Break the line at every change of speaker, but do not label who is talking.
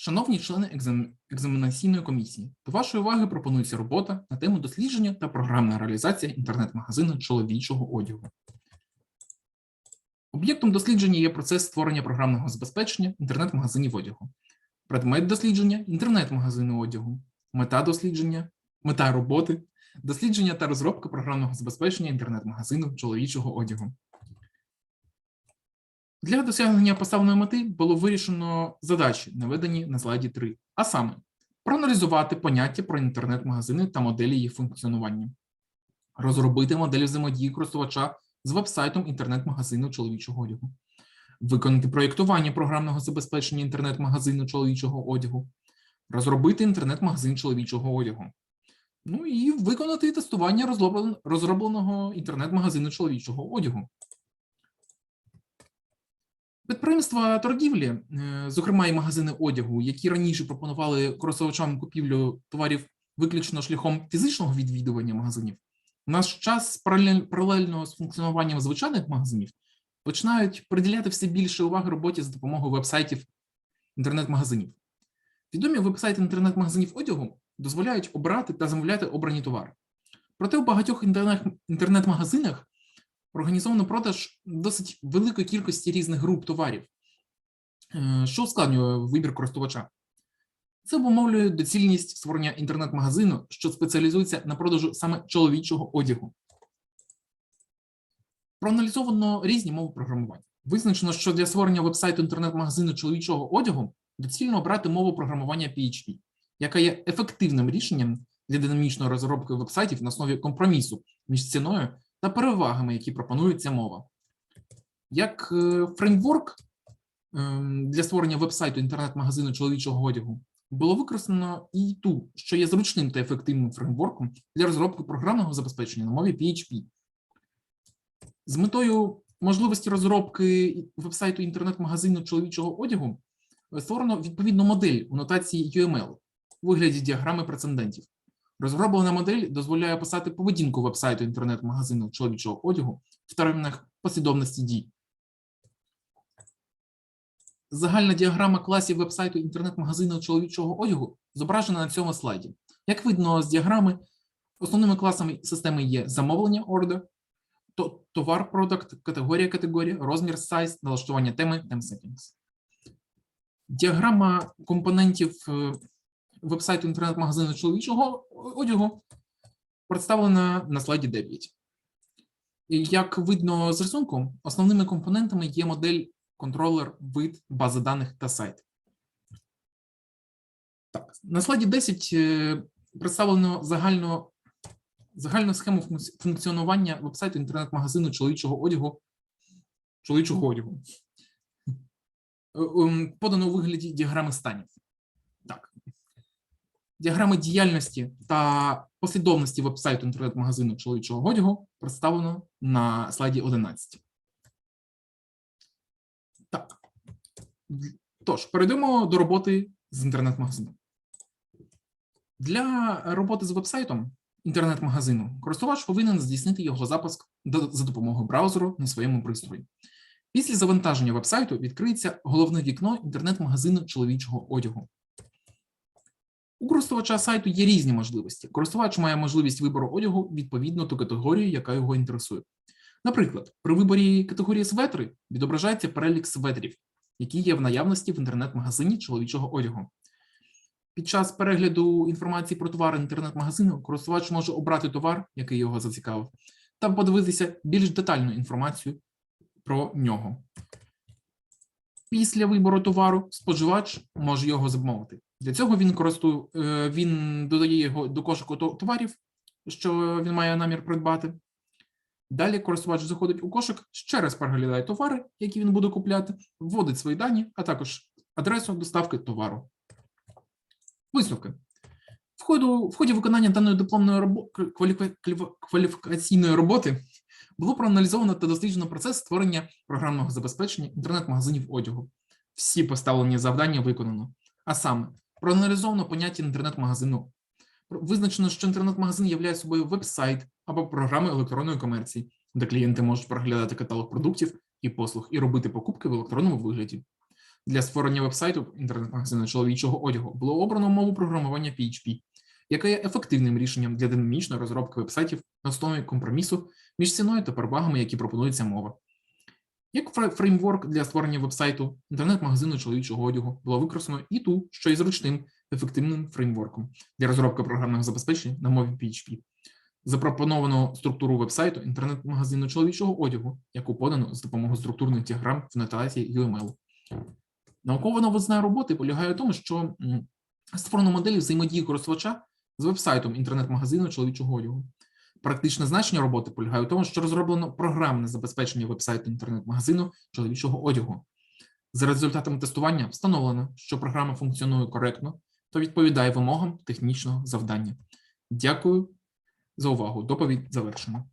Шановні члени екзам- екзаменаційної комісії, до вашої уваги пропонується робота на тему дослідження та програмна реалізація інтернет-магазину чоловічого одягу. Об'єктом дослідження є процес створення програмного забезпечення інтернет-магазинів одягу. Предмет дослідження інтернет-магазину одягу. Мета дослідження, мета роботи, дослідження та розробка програмного забезпечення інтернет-магазину чоловічого одягу. Для досягнення поставленої мети було вирішено задачі, наведені на слайді 3, а саме проаналізувати поняття про інтернет-магазини та моделі їх функціонування, розробити модель взаємодії користувача з веб-сайтом інтернет-магазину чоловічого одягу, виконати проєктування програмного забезпечення інтернет-магазину чоловічого одягу, розробити інтернет-магазин чоловічого одягу. Ну і виконати тестування розробленого інтернет-магазину чоловічого одягу. Підприємства торгівлі, е, зокрема і магазини одягу, які раніше пропонували користувачам купівлю товарів виключно шляхом фізичного відвідування магазинів, в наш час паралельно з функціонуванням звичайних магазинів починають приділяти все більше уваги роботі за допомогою вебсайтів інтернет-магазинів. Відомі вебсайти інтернет-магазинів одягу дозволяють обрати та замовляти обрані товари. Проте у багатьох інтернет-магазинах організовано продаж досить великої кількості різних груп товарів, е, що ускладнює вибір користувача. Це обумовлює доцільність створення інтернет-магазину, що спеціалізується на продажу саме чоловічого одягу. Проаналізовано різні мови програмування. Визначено, що для створення вебсайту інтернет-магазину чоловічого одягу доцільно обрати мову програмування PHP, яка є ефективним рішенням для динамічної розробки вебсайтів на основі компромісу між ціною та перевагами, які пропонує ця мова. Як е, фреймворк ем, для створення вебсайту інтернет-магазину чоловічого одягу було використано і ту, що є зручним та ефективним фреймворком для розробки програмного забезпечення на мові PHP. З метою можливості розробки вебсайту інтернет-магазину чоловічого одягу е, створено відповідну модель у нотації UML у вигляді діаграми прецедентів. Розроблена модель дозволяє описати поведінку вебсайту інтернет-магазину чоловічого одягу в термінах послідовності дій. Загальна діаграма класів вебсайту інтернет-магазину чоловічого одягу зображена на цьому слайді. Як видно з діаграми, основними класами системи є замовлення то- товар продукт, категорія категорія, розмір size, налаштування теми theme settings. Діаграма компонентів е, вебсайту інтернет-магазину чоловічого одягу представлена на слайді 9. Як видно з рисунку, основними компонентами є модель, контролер, вид, база даних та сайт. Так, на слайді 10 е, представлено загально, загальну схему функці- функціонування вебсайту інтернет-магазину чоловічого одягу. Чоловічого одягу. Е, ем, Подано у вигляді діаграми станів. Діаграми діяльності та послідовності вебсайту інтернет-магазину чоловічого одягу представлено на слайді 11. Так. Тож, перейдемо до роботи з інтернет-магазином. Для роботи з вебсайтом інтернет-магазину користувач повинен здійснити його запуск за допомогою браузеру на своєму пристрої. Після завантаження вебсайту відкриється головне вікно інтернет-магазину чоловічого одягу. У користувача сайту є різні можливості. Користувач має можливість вибору одягу відповідно до категорії, яка його інтересує. Наприклад, при виборі категорії светри відображається перелік светрів, які є в наявності в інтернет-магазині чоловічого одягу. Під час перегляду інформації про товар інтернет-магазину користувач може обрати товар, який його зацікавив, та подивитися більш детальну інформацію про нього. Після вибору товару споживач може його замовити. Для цього він користує, е, він додає його до кошику товарів, що він має намір придбати. Далі користувач заходить у кошик, ще раз переглядає товари, які він буде купляти, вводить свої дані, а також адресу доставки товару. Висновки. В ході, в ході виконання даної дипломної робо- кваліфі- кваліфі- кваліфікаційної роботи було проаналізовано та досліджено процес створення програмного забезпечення інтернет-магазинів одягу. Всі поставлені завдання виконано. А саме, проаналізовано поняття інтернет-магазину. Визначено, що інтернет-магазин являє собою веб-сайт або програми електронної комерції, де клієнти можуть проглядати каталог продуктів і послуг і робити покупки в електронному вигляді. Для створення вебсайту інтернет-магазину чоловічого одягу було обрано мову програмування PHP, яка є ефективним рішенням для динамічної розробки вебсайтів на основі компромісу між ціною та перевагами, які пропонується мова. Як фреймворк для створення вебсайту інтернет-магазину чоловічого одягу було використано і ту, що є зручним ефективним фреймворком для розробки програмних забезпечень на мові PHP. Запропоновано структуру вебсайту інтернет-магазину чоловічого одягу, яку подано з допомогою структурних діаграм в нотації UML. Наукова новизна роботи полягає в тому, що створено моделі взаємодії користувача з вебсайтом інтернет-магазину чоловічого одягу. Практичне значення роботи полягає в тому, що розроблено програмне забезпечення вебсайту інтернет-магазину чоловічого одягу. За результатами тестування встановлено, що програма функціонує коректно та відповідає вимогам технічного завдання. Дякую за увагу. Доповідь завершено.